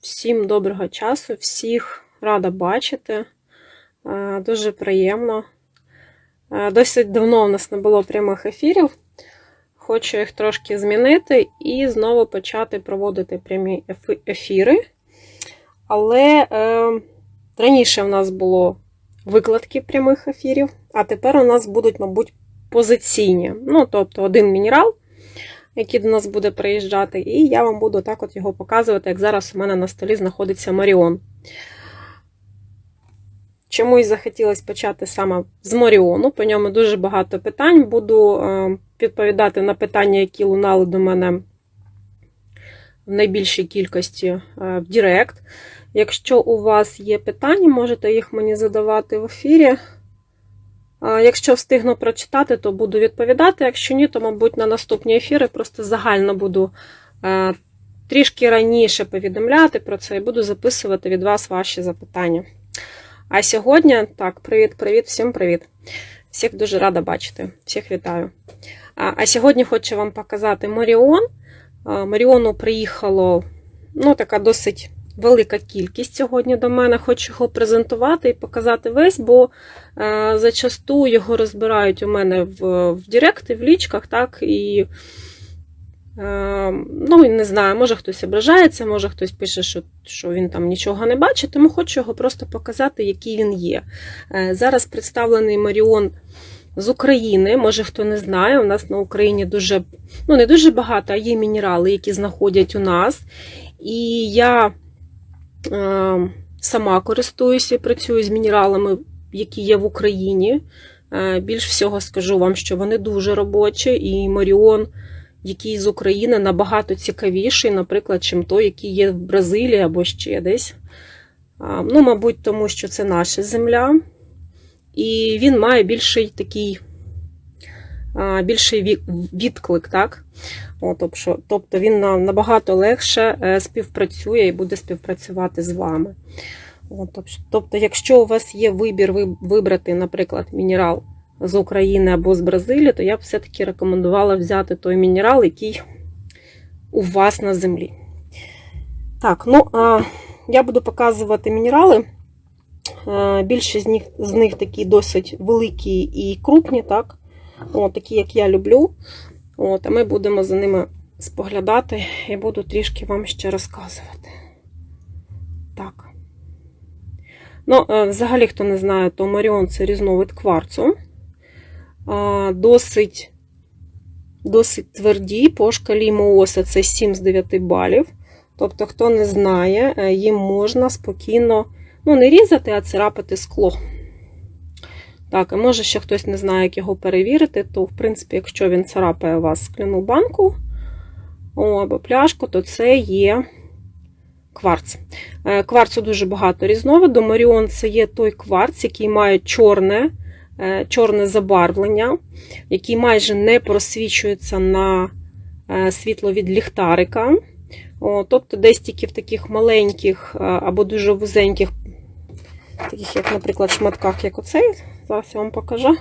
Всім доброго часу, всіх рада бачити. Дуже приємно. Досить давно у нас не було прямих ефірів. Хочу їх трошки змінити і знову почати проводити прямі ефіри. Але е, раніше в нас було викладки прямих ефірів, а тепер у нас будуть, мабуть, позиційні. Ну, тобто один мінерал, який до нас буде приїжджати, і я вам буду так от його показувати, як зараз у мене на столі знаходиться Маріон. Чомусь захотілося почати саме з Маріону. По ньому дуже багато питань. Буду е, відповідати на питання, які лунали до мене в найбільшій кількості е, в Директ. Якщо у вас є питання, можете їх мені задавати в ефірі. Якщо встигну прочитати, то буду відповідати. Якщо ні, то, мабуть, на наступні ефіри просто загально буду е, трішки раніше повідомляти про це і буду записувати від вас ваші запитання. А сьогодні, так, привіт-привіт, всім привіт. Всіх дуже рада бачити, всіх вітаю. А, сьогодні хочу вам показати Маріон. Маріону приїхало ну, така досить велика кількість сьогодні до мене. Хочу його презентувати і показати весь, бо е, зачасту його розбирають у мене в, в Директі, в лічках, так, і е, ну, не знаю, може хтось ображається, може хтось пише, що, що він там нічого не бачить, тому хочу його просто показати, який він є. Е, зараз представлений Маріон з України. Може хто не знає, у нас на Україні дуже, ну не дуже багато, а є мінерали, які знаходять у нас. І я сама користуюся і працюю з мінералами, які є в Україні. Е, більш всього скажу вам, що вони дуже робочі, і Маріон, який з України, набагато цікавіший, наприклад, чим той, який є в Бразилії або ще десь. Е, ну, мабуть, тому що це наша земля. І він має більший такий більший відклик, так? Тобто, тобто він на- набагато легше е, співпрацює і буде співпрацювати з вами. Тобто, тобто, якщо у вас є вибір вибрати, наприклад, мінерал з України або з Бразилії, то я б все-таки рекомендувала взяти той мінерал, який у вас на землі. Так, ну а я буду показувати мінерали. Е, Більшість з них, з них такі досить великі і крупні, так? От, такі, як я люблю. От, а ми будемо за ними споглядати і буду трішки вам ще розказувати. Так. Ну, е, взагалі, хто не знає, то Маріон це різновид кварцу. Досить, досить тверді, по шкалі Мооса це 7 з 9 балів. Тобто, хто не знає, е, їм можна спокійно ну, не різати, а царапати скло. Так, і може ще хтось не знає, як його перевірити, то, в принципі, якщо він царапає у вас скляну банку або пляшку, то це є кварц. Е, Кварцу дуже багато різновиду. Маріон це є той кварц, який має чорне, е, чорне забарвлення, який майже не просвічується на е, світло від ліхтарика. О, тобто десь тільки в таких маленьких або дуже вузеньких, таких, як, наприклад, шматках, як оцей, зараз вам покажу.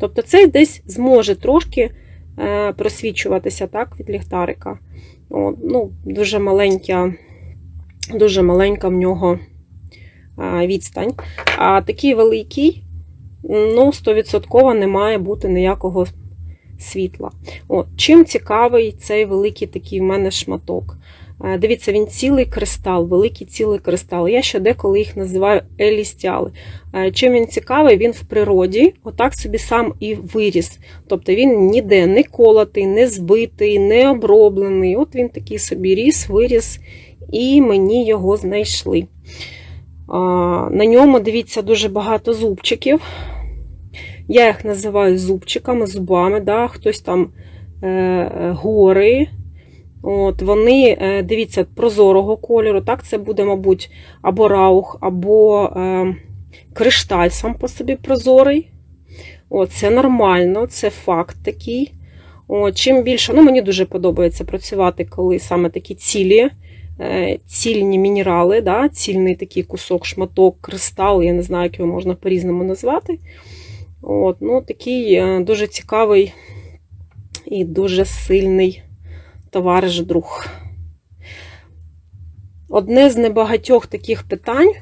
Тобто цей десь зможе трошки е, просвічуватися так, від ліхтарика. О, ну, Дуже маленька, дуже маленька в нього е, відстань. А такий великий, ну, 100% не має бути ніякого світла. От, чим цікавий цей великий такий в мене шматок. Дивіться, він цілий кристал, великий цілий кристал. Я ще деколи їх називаю елістіали. Чим він цікавий, він в природі отак собі сам і виріс. Тобто він ніде не колотий, не збитий, не оброблений. От він такий собі ріс, виріс, і мені його знайшли. На ньому, дивіться, дуже багато зубчиків. Я їх називаю зубчиками, зубами, да? хтось там е, е, гори. От, Вони, е, дивіться, прозорого кольору. Так, це буде, мабуть, або раух, або е, кришталь сам по собі прозорий. От, Це нормально, це факт такий. От, Чим більше, ну мені дуже подобається працювати, коли саме такі цілі, е, цільні мінерали, да, цільний такий кусок, шматок, кристал, я не знаю, як його можна по-різному назвати. От, ну, Такий е, дуже цікавий і дуже сильний товариш друг. одне з небагатьох таких питань,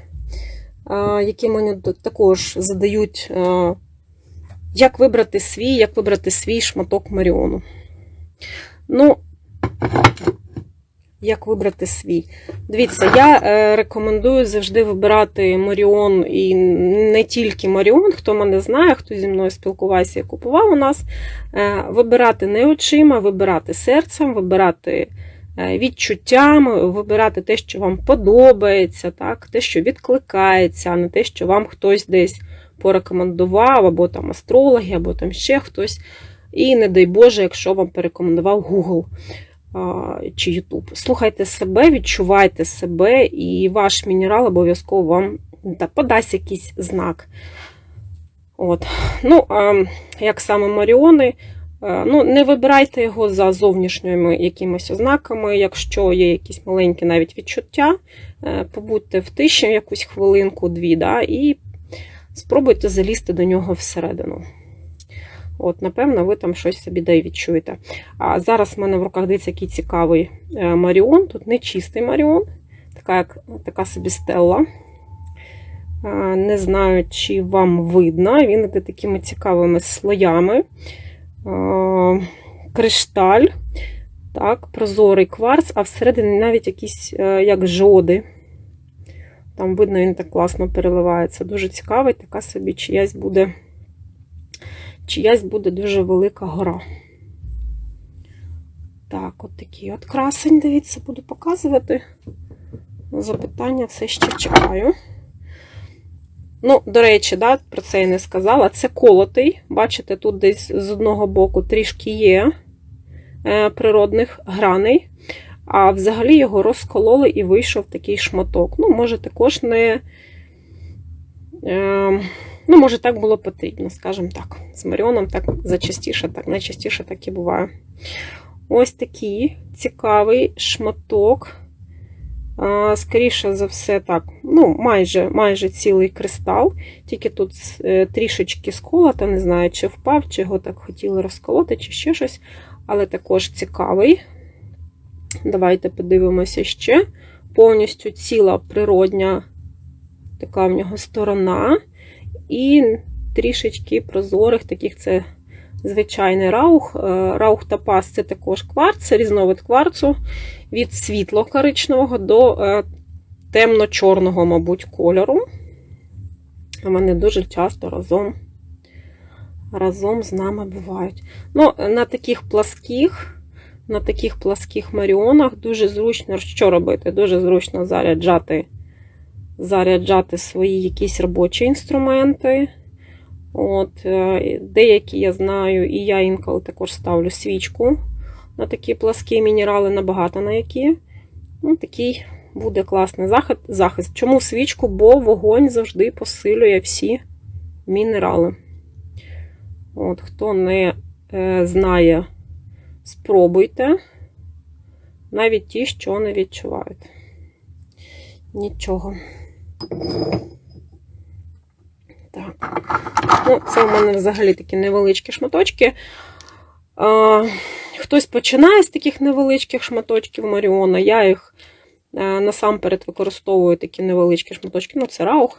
які мені також задають, як вибрати свій, як вибрати свій шматок Маріону. Ну, як вибрати свій? Дивіться, я е, рекомендую завжди вибирати Маріон і не тільки Маріон, хто мене знає, хто зі мною спілкувався і купував у нас. Е, вибирати не очима, вибирати серцем, вибирати е, відчуттями, вибирати те, що вам подобається, так? те, що відкликається, а не те, що вам хтось десь порекомендував, або там астрологи, або там ще хтось. І не дай Боже, якщо вам порекомендував Google чи YouTube. Слухайте себе, відчувайте себе, і ваш мінерал обов'язково вам та, подасть якийсь знак. От. Ну, а, як саме Маріони, ну, не вибирайте його за зовнішніми якимись ознаками, якщо є якісь маленькі навіть відчуття, е, побудьте в тиші якусь хвилинку-дві, да, і спробуйте залізти до нього всередину. От, напевно, ви там щось собі да й відчуєте. А зараз в мене в руках дивіться, який цікавий е, Маріон. Тут не чистий Маріон, така, як, така собі стелла. Не знаю, чи вам видно. Він іде такими цікавими слоями. Кришталь, так, прозорий кварц, а всередині навіть якісь е, як жоди. Там видно, він так класно переливається. Дуже цікавий, така собі чиясь буде чиясь буде дуже велика гора. Так, от такий от красень, дивіться, буду показувати. Запитання все ще чекаю. Ну, до речі, да, про це я не сказала. Це колотий. Бачите, тут десь з одного боку трішки є е, природних граней, а взагалі його розкололи і вийшов такий шматок. Ну, може, також не. Ну, може, так було потрібно, скажімо так. З Маріоном так зачастіше, так найчастіше так і буває. Ось такий цікавий шматок. Скоріше за все, так, ну, майже майже цілий кристал. Тільки тут е, трішечки сколота, не знаю, чи впав, чи його так хотіли розколоти, чи ще щось. Але також цікавий. Давайте подивимося ще. Повністю ціла природня така в нього сторона. І трішечки прозорих, таких це звичайний раух. Е, Раух топаз це також кварц, це різновид кварцу від світло-коричневого до е, темно-чорного, мабуть, кольору. Вони дуже часто разом разом з нами бувають. Ну, На таких пласких, на таких пласких маріонах дуже зручно, що робити? Дуже зручно заряджати заряджати свої якісь робочі інструменти. От, е, Деякі я знаю, і я інколи також ставлю свічку на такі пласкі мінерали, набагато на які. Ну, Такий буде класний захист. Чому свічку? Бо вогонь завжди посилює всі мінерали. От, Хто не е, знає, спробуйте. Навіть ті, що не відчувають. Нічого. Так. Ну, Це у мене взагалі такі невеличкі шматочки. А, Хтось починає з таких невеличких шматочків Маріона. Я їх а, насамперед використовую такі невеличкі шматочки. Ну, це раух.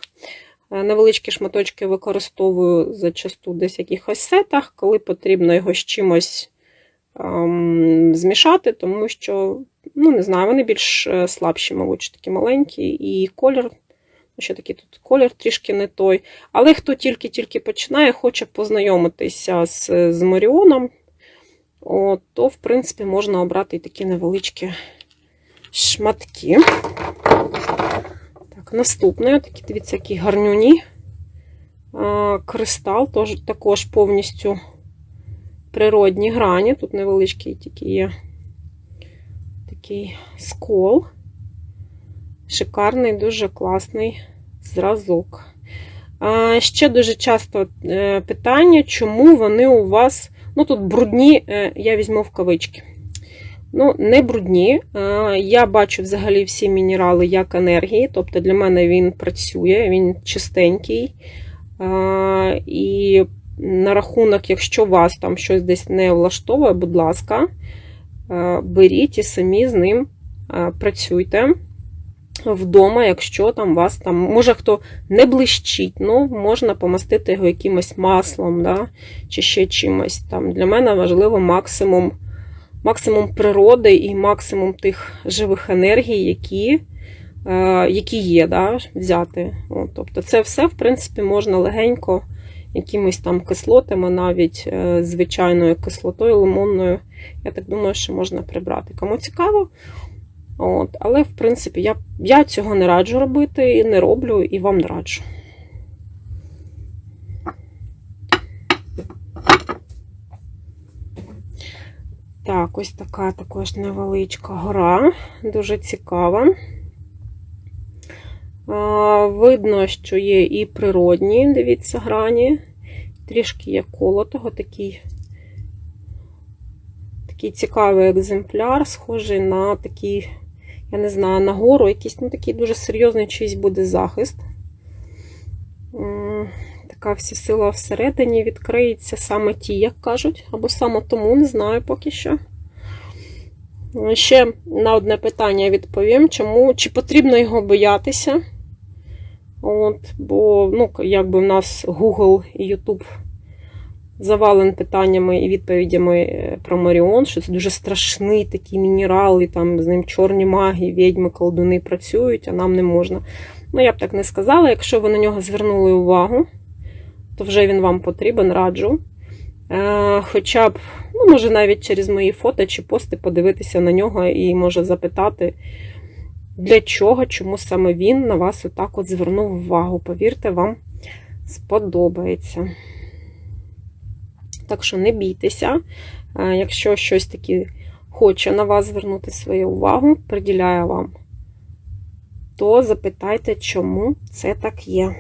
Невеличкі шматочки використовую зачасту десь в якихось сетах, коли потрібно його з чимось а, змішати, тому що, ну, не знаю, вони більш е, слабші, мабуть, такі маленькі, і колір. Ще такий тут колір трішки не той. Але хто тільки-тільки починає, хоче познайомитися з з Маріоном, от, то, в принципі, можна обрати і такі невеличкі шматки. Так, Наступний, такі, дивіться, які гарнюні. Кристал, тож, також повністю природні грані. Тут невеличкий тільки є такий скол. Шикарний, дуже класний зразок. Ще дуже часто е, питання, чому вони у вас. Ну, тут брудні, е, я візьму в кавички. Ну, не брудні. Я бачу взагалі всі мінерали як енергії, тобто для мене він працює, він чистенький. І на рахунок, якщо вас там щось десь не влаштовує, будь ласка, беріть і самі з ним працюйте. Вдома, якщо там вас там, може хто не блищить, ну можна помастити його якимось маслом, да, чи ще чимось. Там Для мене важливо максимум, максимум природи і максимум тих живих енергій, які е, які є, да, взяти. От, тобто це все, в принципі, можна легенько якимись там кислотами, навіть е, звичайною кислотою, лимонною. Я так думаю, що можна прибрати. Кому цікаво. От, Але, в принципі, я я цього не раджу робити, і не роблю, і вам не раджу. Так, ось така також невеличка гора, дуже цікава. Видно, що є і природні, дивіться, грані, трішки є колотого, такий такий цікавий екземпляр, схожий на такий я не знаю, на гору якийсь ну, такий дуже серйозний чийсь буде захист. Така вся сила всередині відкриється саме ті, як кажуть, або саме тому, не знаю поки що. Ще на одне питання відповім, чому, чи потрібно його боятися. От, Бо, ну, якби в нас Google і YouTube завален питаннями і відповідями е, про Маріон, що це дуже страшний такий мінерал, і там з ним чорні маги, відьми, колдуни працюють, а нам не можна. Ну, я б так не сказала. Якщо ви на нього звернули увагу, то вже він вам потрібен, раджу. Е, хоча б, ну, може, навіть через мої фото чи пости подивитися на нього і може запитати, для чого, чому саме він на вас отак от звернув увагу. Повірте, вам сподобається. Так що не бійтеся, е, якщо щось таке хоче на вас звернути свою увагу, приділяє вам, то запитайте, чому це так є.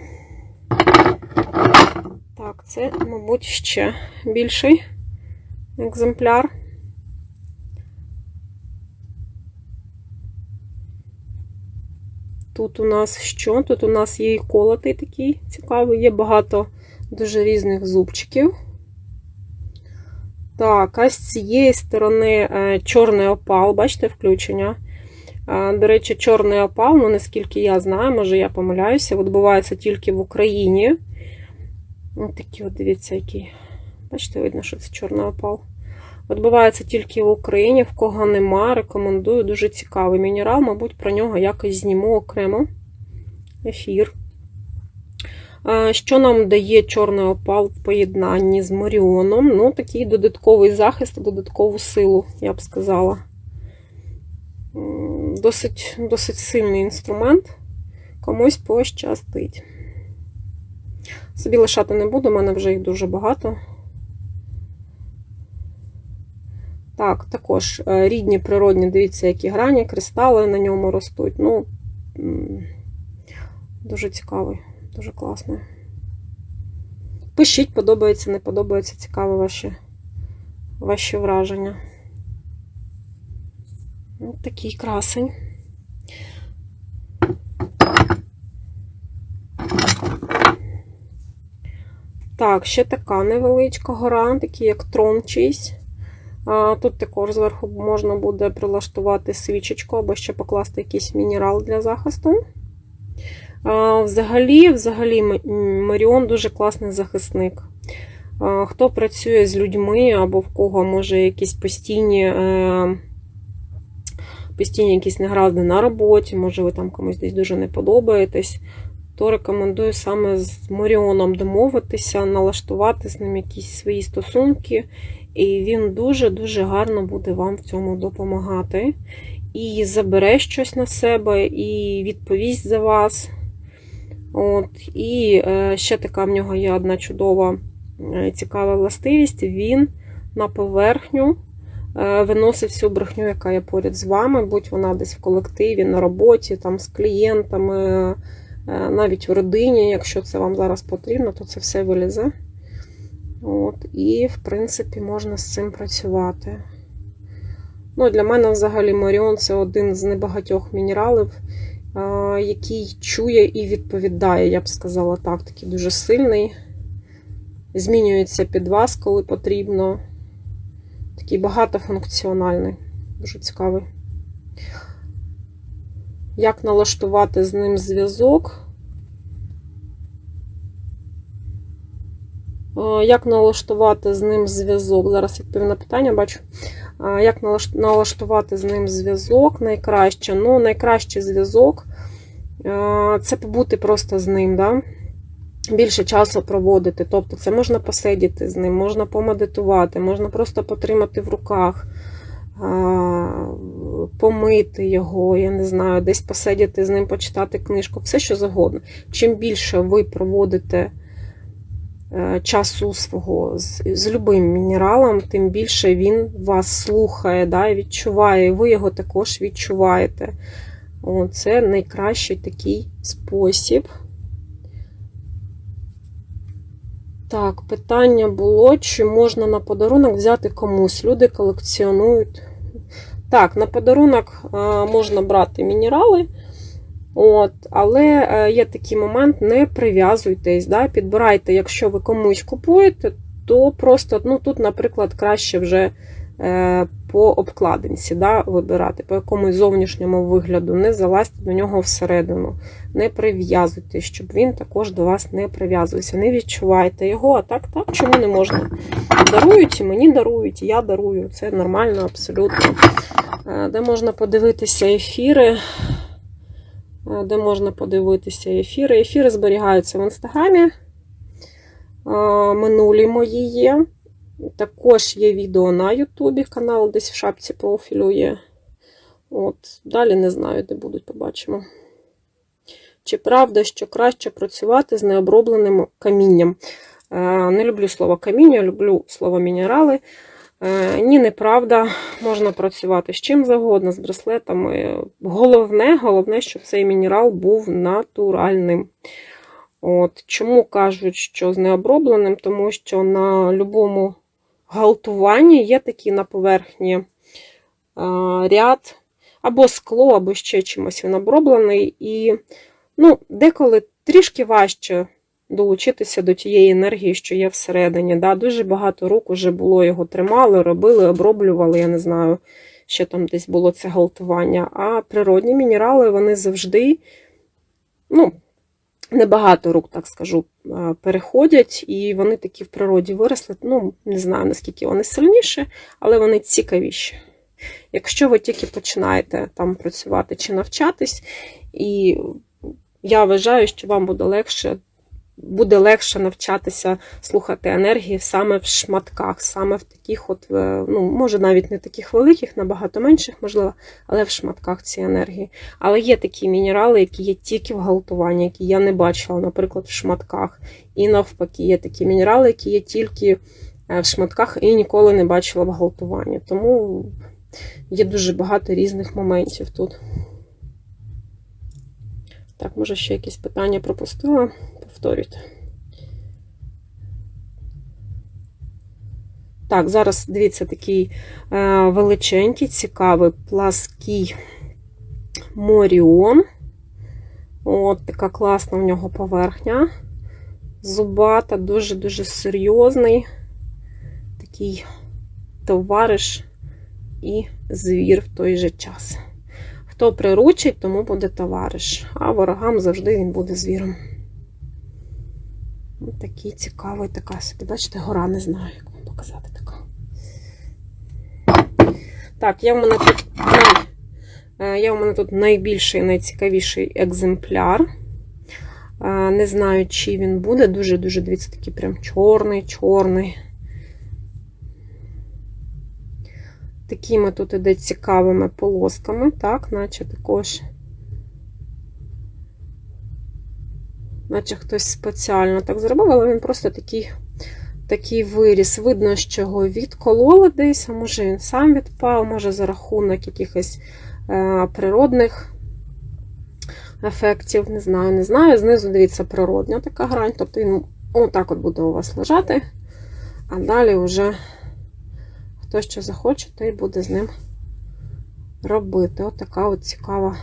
Так, це, мабуть, ще більший екземпляр. Тут у нас що? Тут у нас є і колотий такий цікавий, є багато дуже різних зубчиків. Так, а з цієї сторони е, чорний опал, бачите, включення. Е, до речі, чорний опал, ну наскільки я знаю, може я помиляюся, відбувається тільки в Україні. Ось такі, от дивіться, який. Бачите, видно, що це чорний опал. Відбувається тільки в Україні, в кого нема, рекомендую. Дуже цікавий мінерал, мабуть, про нього якось зніму окремо ефір. Що нам дає чорний опал в поєднанні з Моріоном? Ну, такий додатковий захист, додаткову силу, я б сказала. Досить, Досить сильний інструмент, комусь пощастить. Собі лишати не буду, у мене вже їх дуже багато. Так, також е, рідні природні, дивіться, які грані, кристали на ньому ростуть. Ну, дуже цікавий. Дуже класно. Пишіть, подобається, не подобається, цікаві ваші ваші враження. Ось такий красень. Так, ще така невеличка гора, такий як трон чийсь. Тут також зверху можна буде прилаштувати свічечку або ще покласти якийсь мінерал для захисту. Взагалі, взагалі, Маріон дуже класний захисник. Хто працює з людьми, або в кого може якісь постійні е, постійні якісь негаразди на роботі, може ви там комусь десь дуже не подобаєтесь, то рекомендую саме з Маріоном домовитися, налаштувати з ним якісь свої стосунки, і він дуже-дуже гарно буде вам в цьому допомагати. І забере щось на себе, і відповість за вас. От, І е, ще така в нього є одна чудова, е, цікава властивість. Він на поверхню е, виносить всю брехню, яка є поряд з вами, будь вона десь в колективі, на роботі, там з клієнтами, навіть в родині. Якщо це вам зараз потрібно, то це все вилізе. От, І, в принципі, можна з цим працювати. Ну, Для мене взагалі Маріон це один з небагатьох мінералів який чує і відповідає, я б сказала так, такий дуже сильний. Змінюється під вас, коли потрібно. Такий багатофункціональний, дуже цікавий. Як налаштувати з ним зв'язок? Е, Як налаштувати з ним зв'язок? Зараз відповім на питання, бачу. Як налаштувати з ним зв'язок найкраще? Ну, найкращий зв'язок це побути просто з ним, да? більше часу проводити. Тобто, це можна посидіти з ним, можна помедитувати, можна просто потримати в руках, помити його, я не знаю, десь посидіти з ним, почитати книжку, все що завгодно. Чим більше ви проводите часу свого з, з любим мінералом, тим більше він вас слухає, да, і відчуває, і ви його також відчуваєте. О, це найкращий такий спосіб. Так, питання було, чи можна на подарунок взяти комусь. Люди колекціонують. Так, на подарунок е, можна брати мінерали. От, але е, є такий момент, не прив'язуйтесь, да, підбирайте, якщо ви комусь купуєте, то просто, ну тут, наприклад, краще вже е, по обкладинці да, вибирати, по якомусь зовнішньому вигляду, не залазьте до нього всередину, не прив'язуйтесь, щоб він також до вас не прив'язувався. Не відчувайте його, а так, так, чому не можна? Дарують, і мені дарують, і я дарую. Це нормально, абсолютно. Е, Де можна подивитися ефіри? Е, Де можна подивитися ефіри? Ефіри зберігаються в інстаграмі. Е, Минулі мої є. Також є відео на Ютубі, канал десь в шапці профілю є. От, Далі не знаю, де будуть, побачимо. Чи правда, що краще працювати з необробленим камінням? Е, Не люблю слово каміння, люблю слово мінерали. Е, Ні, неправда, можна працювати з чим завгодно, з браслетами. Головне, головне, щоб цей мінерал був натуральним. От, Чому кажуть, що з необробленим? Тому що на будь-якому галтуванні є такі на поверхні е, ряд, або скло, або ще чимось він оброблений. І ну, деколи трішки важче долучитися до тієї енергії, що є всередині. Да? Дуже багато рук уже було його тримали, робили, оброблювали, я не знаю, що там десь було це галтування. А природні мінерали вони завжди, ну, небагато рук, так скажу, е, переходять, і вони такі в природі виросли. Ну, не знаю, наскільки вони сильніші, але вони цікавіші. Якщо ви тільки починаєте там працювати чи навчатись, і я вважаю, що вам буде легше буде легше навчатися слухати енергії саме в шматках, саме в таких, от, е, ну, може, навіть не таких великих, набагато менших, можливо, але в шматках ці енергії. Але є такі мінерали, які є тільки в галтуванні, які я не бачила, наприклад, в шматках. І навпаки, є такі мінерали, які є тільки е, в шматках і ніколи не бачила в галтуванні. Тому є дуже багато різних моментів тут. Так, може, ще якісь питання пропустила? Повторюйте. Так, зараз дивіться, такий е, величенький, цікавий плаский моріон. От така класна в нього поверхня. Зубата, дуже-дуже серйозний. Такий товариш і звір в той же час. Хто приручить, тому буде товариш, а ворогам завжди він буде звіром. Такий цікавий, така собі. Бачите, гора не знаю, як вам показати така. Так, я в мене тут най... е, я в мене тут найбільший, найцікавіший екземпляр. Е, Не знаю, чи він буде. Дуже-дуже, дивіться, такий прям чорний, чорний. Такими тут іде цікавими полосками, так, наче також, наче хтось спеціально так зробив, але він просто такий такий виріс. Видно, що його відкололи десь, а може він сам відпав, може за рахунок якихось е, природних ефектів. Не знаю, не знаю. Знизу, дивіться, природня така грань, тобто він отак от буде у вас лежати, а далі вже. Хто що захоче, той буде з ним робити. От от цікава,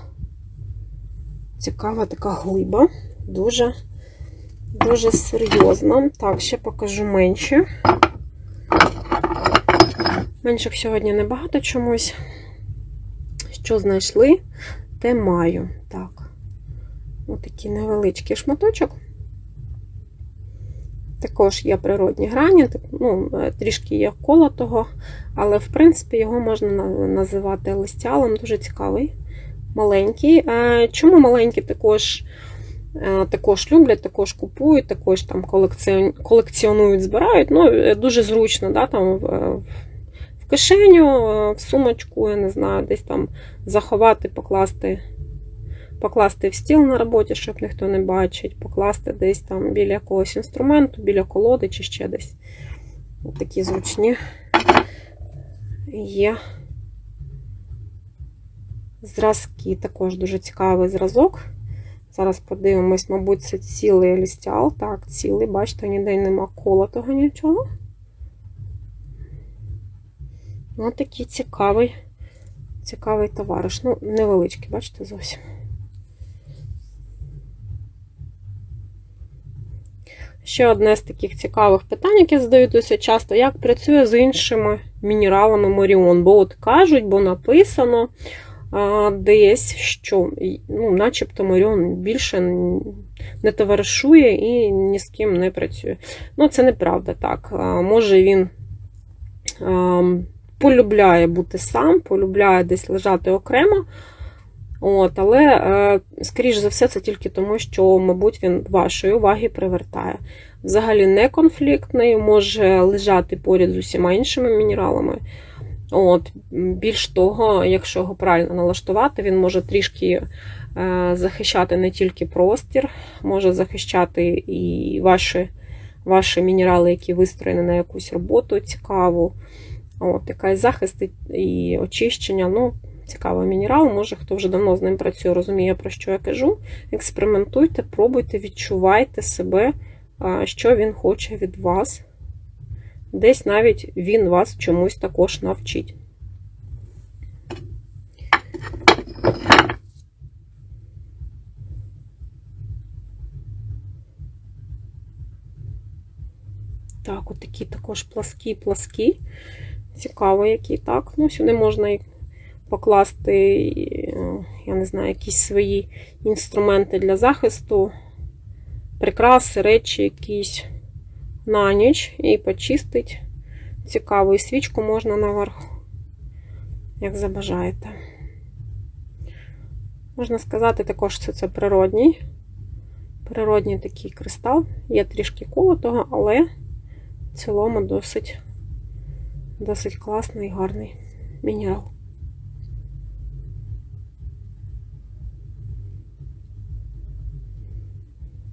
цікава така глиба. Дуже, дуже серйозна. Так, ще покажу менші. Менших сьогодні небагато чомусь. Що знайшли? те маю. Так. Отакий невеличкий шматочок. Також є природні грані, ну, е, трішки є колотого, але, в принципі, його можна називати листялом, дуже цікавий, маленький. Е, Чому маленький також, також люблять, також купують, також там колекціонують, збирають. Ну, е, дуже зручно, да, там, в, в кишеню, е, в сумочку, я не знаю, десь там заховати, покласти покласти в стіл на роботі, щоб ніхто не бачить, покласти десь там біля якогось інструменту, біля колоди чи ще десь. Такі зручні є зразки. Також дуже цікавий зразок. Зараз подивимось, мабуть, це цілий лістял. Так, цілий, бачите, ніде нема колотого нічого. Ось такий цікавий, цікавий товариш. Ну, невеличкий, бачите, зовсім. Ще одне з таких цікавих питань, яке задають досить часто, як працює з іншими мінералами Моріон. Бо от кажуть, бо написано десь, що ну, начебто Моріон більше не товаришує і ні з ким не працює. Ну, це неправда так. Може він полюбляє бути сам, полюбляє десь лежати окремо. От, але, е, скоріш за все, це тільки тому, що, мабуть, він вашої уваги привертає. Взагалі не конфліктний, може лежати поряд з усіма іншими мінералами. От, Більш того, якщо його правильно налаштувати, він може трішки е, захищати не тільки простір, може захищати і ваші, ваші мінерали, які вистроєні на якусь роботу цікаву. От, якась захист і очищення. ну, Цікавий мінерал, може, хто вже давно з ним працює, розуміє, про що я кажу. Експериментуйте, пробуйте, відчувайте себе, що він хоче від вас. Десь навіть він вас чомусь також навчить. Так, отакі також пласкі-пласкі. Цікаво, які так. Ну, сюди можна покласти, я не знаю, якісь свої інструменти для захисту, прикраси, речі якісь на ніч і почистить. Цікаво, і свічку можна наверх, як забажаєте. Можна сказати, також що це природній. Природній такий кристал. Є трішки колотого, але в цілому досить, досить класний і гарний мінерал.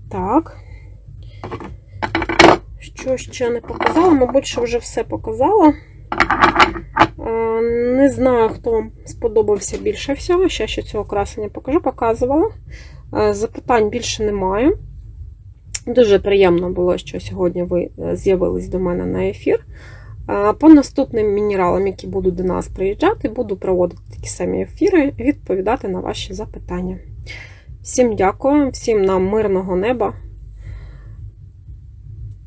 Так. Що ще не показала? Мабуть, що вже все показала. Не знаю, хто вам сподобався більше всього. Ще ще цього красення покажу, показувала. Запитань більше немає. Дуже приємно було, що сьогодні ви з'явились до мене на ефір. По наступним мінералам, які будуть до нас приїжджати, буду проводити такі самі ефіри відповідати на ваші запитання. Всім дякую, всім нам мирного неба